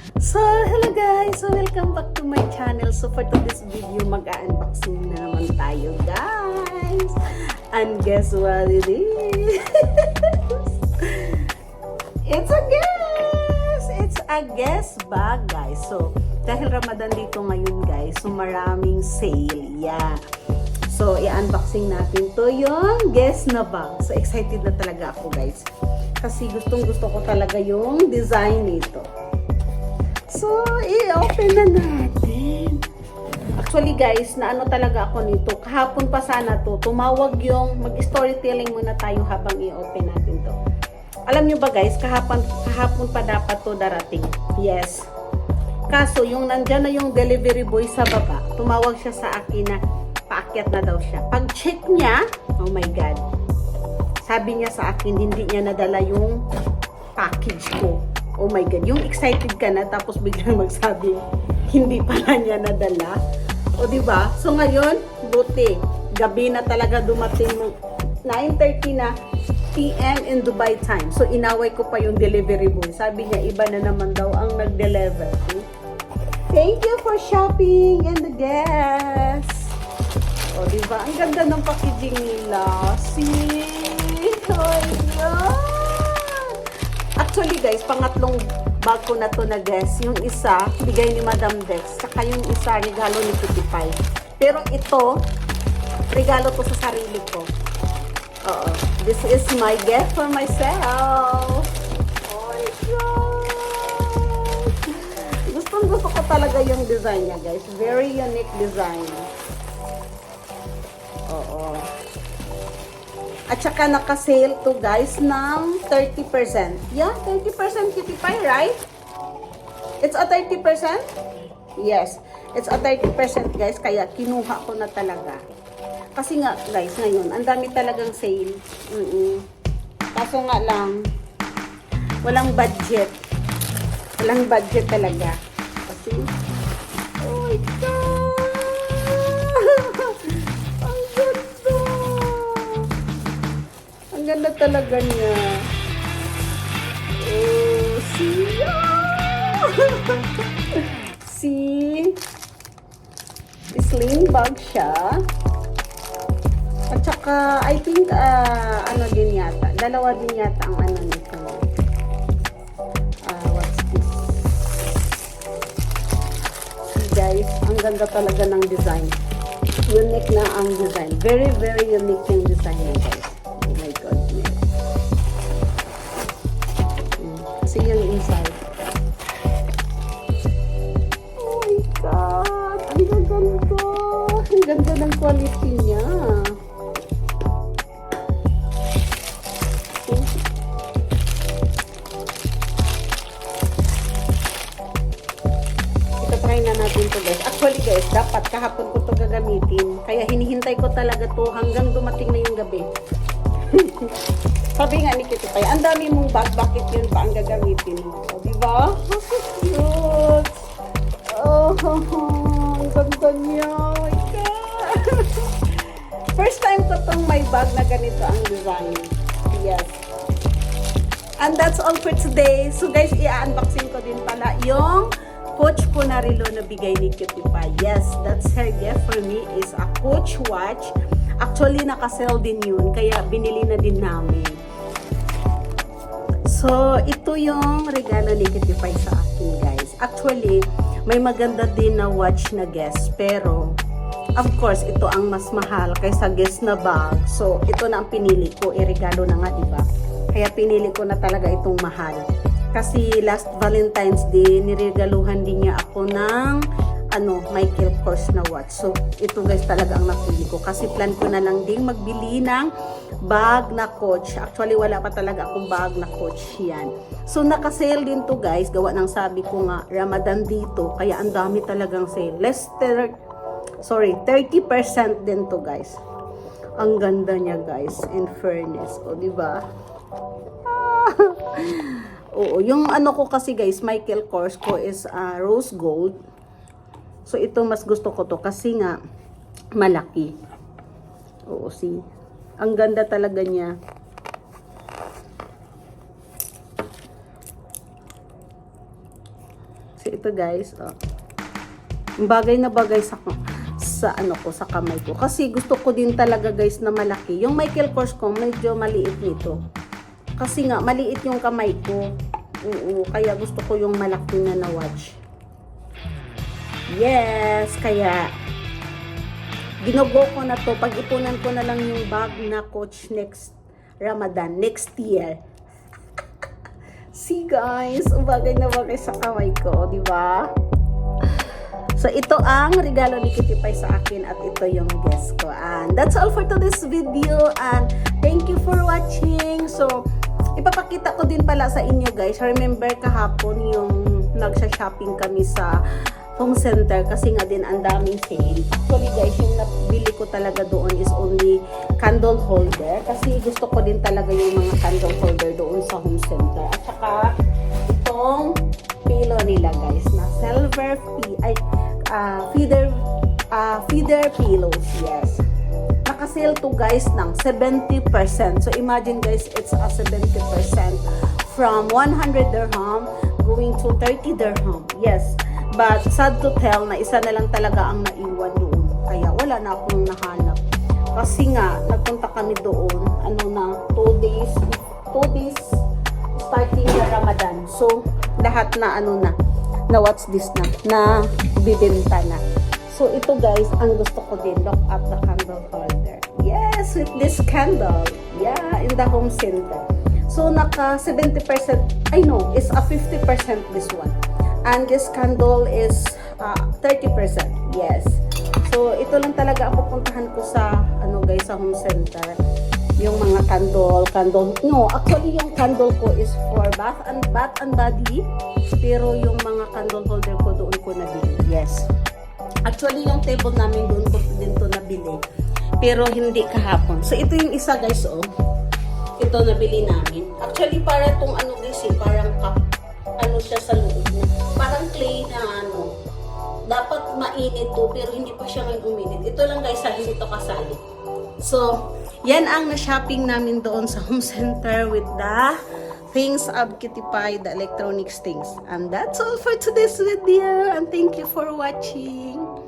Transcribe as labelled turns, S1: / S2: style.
S1: So, hello guys! So, welcome back to my channel. So, for today's video, mag-unboxing na naman tayo, guys! And guess what it is? It's a guess! It's a guess bag, guys. So, dahil Ramadan dito ngayon, guys, so maraming sale. Yeah. So, i-unboxing natin to yung guess na bag. So, excited na talaga ako, guys. Kasi gustong gusto ko talaga yung design nito. So, i-open na natin. Actually guys, na ano talaga ako nito. Kahapon pa sana to. Tumawag yung mag-storytelling muna tayo habang i-open natin to. Alam nyo ba guys, kahapon, kahapon pa dapat to darating. Yes. Kaso, yung nandyan na yung delivery boy sa baba, tumawag siya sa akin na paakyat na daw siya. Pag check niya, oh my God, sabi niya sa akin, hindi niya nadala yung package ko. Oh my God, yung excited ka na, tapos biglang magsabi, hindi pala niya nadala. O di ba? So ngayon, buti, gabi na talaga dumating ng 9.30 na PM in Dubai time. So inaway ko pa yung delivery boy. Sabi niya, iba na naman daw ang nag-deliver. Thank you for shopping and the gas. O, di ba? Ang ganda ng packaging nila. See? Oh, yeah. Guys, pangatlong bag ko na to na guess. Yung isa, bigay ni Madam Dex. Saka yung isa, regalo ni Kitty Pie. Pero ito, regalo to sa sarili ko. Oo. This is my gift for myself. Oh my God. Gustong gusto ko talaga yung design niya, guys. Very unique design. Oo. At saka naka-sale to guys ng 30%. Yeah, 30% Kitty Pie, right? It's a 30%? Yes. It's a 30% guys, kaya kinuha ko na talaga. Kasi nga guys, ngayon, ang dami talagang sale. Mm Kaso nga lang, walang budget. Walang budget talaga. Kasi, ganda talaga niya. Oh, siya! See? Sling bag siya. At saka, I think, ah, ano din yata. Dalawa din yata ang ano nito. Ah, what's this? See guys, ang ganda talaga ng design. Unique na ang design. Very, very unique yung design to guys. Actually guys, dapat kahapon ko to gagamitin. Kaya hinihintay ko talaga to hanggang dumating na yung gabi. Sabi nga ni Kitty Pay, ang dami mong bag, bakit yun pa ang gagamitin mo? O, di ba? Cute! Oh, ang ganda niya. Oh. First time ko tong may bag na ganito ang design. Yes. And that's all for today. So guys, i-unboxing ko din pala yung Coach ko na bigay ni Cutie Pie. Yes, that's her gift for me is a Coach watch. Actually, nakasell din yun. Kaya binili na din namin. So, ito yung regalo ni Cutie Pie sa akin, guys. Actually, may maganda din na watch na guest. Pero, of course, ito ang mas mahal kaysa guest na bag. So, ito na ang pinili ko. I-regalo na nga, di ba? Kaya pinili ko na talaga itong mahal. Kasi last Valentine's Day, niregaluhan din niya ako ng ano, Michael Kors na watch. So, ito guys talaga ang napili ko. Kasi plan ko na lang din magbili ng bag na coach. Actually, wala pa talaga akong bag na coach yan. So, naka-sale din to guys. Gawa ng sabi ko nga, Ramadan dito. Kaya ang dami talagang sale. Less ter- sorry, 30% din to guys. Ang ganda niya guys, in fairness. O, di ba? Oo, yung ano ko kasi guys, Michael Kors ko is ah, rose gold. So ito mas gusto ko to kasi nga malaki. Oo, see. Ang ganda talaga niya. So, ito guys, oh. Bagay na bagay sa sa ano ko sa kamay ko kasi gusto ko din talaga guys na malaki yung Michael Kors ko medyo maliit nito kasi nga maliit yung kamay ko oo kaya gusto ko yung malaki na na watch yes kaya ginugo ko na to pag-ipunan ko na lang yung bag na coach next Ramadan next year see guys bagay na bagay sa kamay ko di ba So, ito ang regalo ni Kitty Pie sa akin at ito yung guest ko. And that's all for today's video. And thank you for watching. So, ipapakita ko din pala sa inyo guys. Remember kahapon yung nagsha-shopping kami sa home center kasi nga din ang daming sale. Actually guys, yung nabili ko talaga doon is only candle holder kasi gusto ko din talaga yung mga candle holder doon sa home center. At saka itong pillow nila guys na silver fee ay ah, feeder ah, feeder pillows yes naka-sale to guys ng 70% so imagine guys it's a 70% from 100 dirham going to 30 dirham yes but sad to tell na isa na lang talaga ang naiwan doon kaya wala na akong nahanap kasi nga nagpunta kami doon ano na 2 days 2 days starting na Ramadan. So, lahat na ano na, na what's this na, na bibenta na. So, ito guys, ang gusto ko din, look at the candle holder. Yes, with this candle. Yeah, in the home center. So, naka 70%, I know, is a 50% this one. And this candle is uh, 30%. Yes. So, ito lang talaga ang pupuntahan ko sa, ano guys, sa home center yung mga candle, candle, no, actually yung candle ko is for bath and bath and body, pero yung mga candle holder ko doon ko nabili. Yes. Actually yung table namin doon ko din to nabili, pero hindi kahapon. So ito yung isa guys, oh. Ito nabili namin. Actually para tong ano guys, eh, parang cup, ano siya sa loob na, parang clay na ano, dapat mainit to, pero hindi pa siya ngayon uminit. Ito lang guys, ha, hindi to kasali. So, yan ang na-shopping namin doon sa home center with the things of Pie, the electronics things. And that's all for today's video. And thank you for watching.